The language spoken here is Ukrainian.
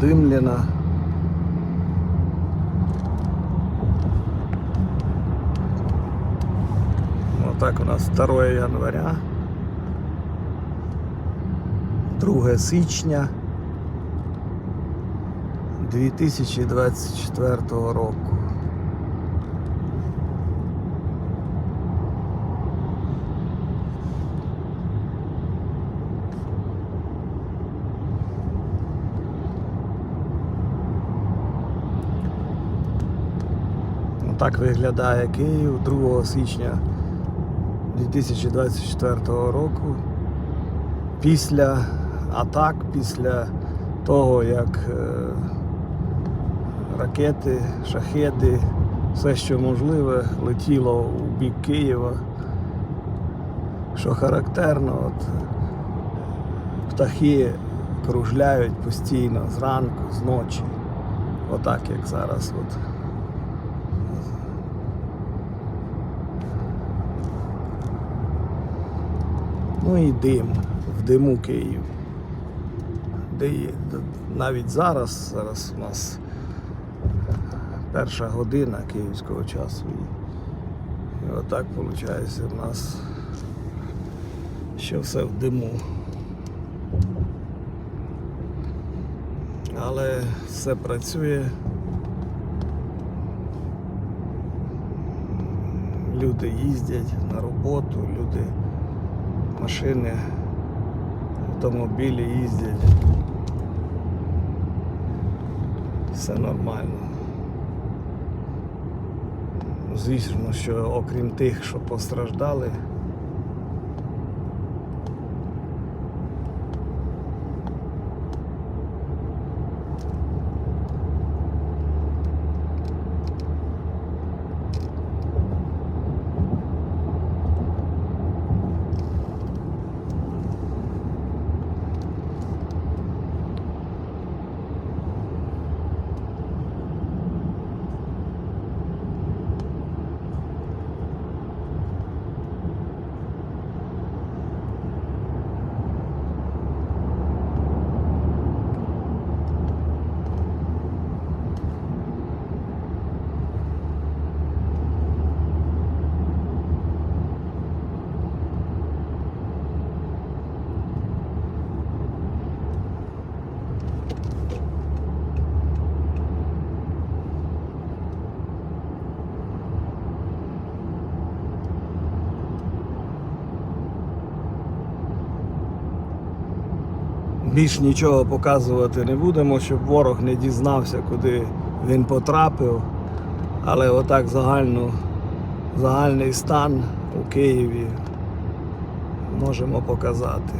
задимлена. Вот так у нас 2 января. 2 січня 2024 року. Так виглядає Київ 2 січня 2024 року. Після атак, після того, як е, ракети, шахеди, все, що можливе, летіло у бік Києва. Що характерно, от, птахи кружляють постійно зранку, зночі. Отак, як зараз. От. Ну і дим, в диму Київ. Де є, навіть зараз, зараз у нас перша година київського часу. І, отак виходить у нас що все в диму. Але все працює. Люди їздять на роботу, люди машини, автомобілі їздять. Все нормально. Звісно, що окрім тих, що постраждали, більш нічого показувати не будемо, щоб ворог не дізнався, куди він потрапив. Але отак загальну, загальний стан у Києві можемо показати.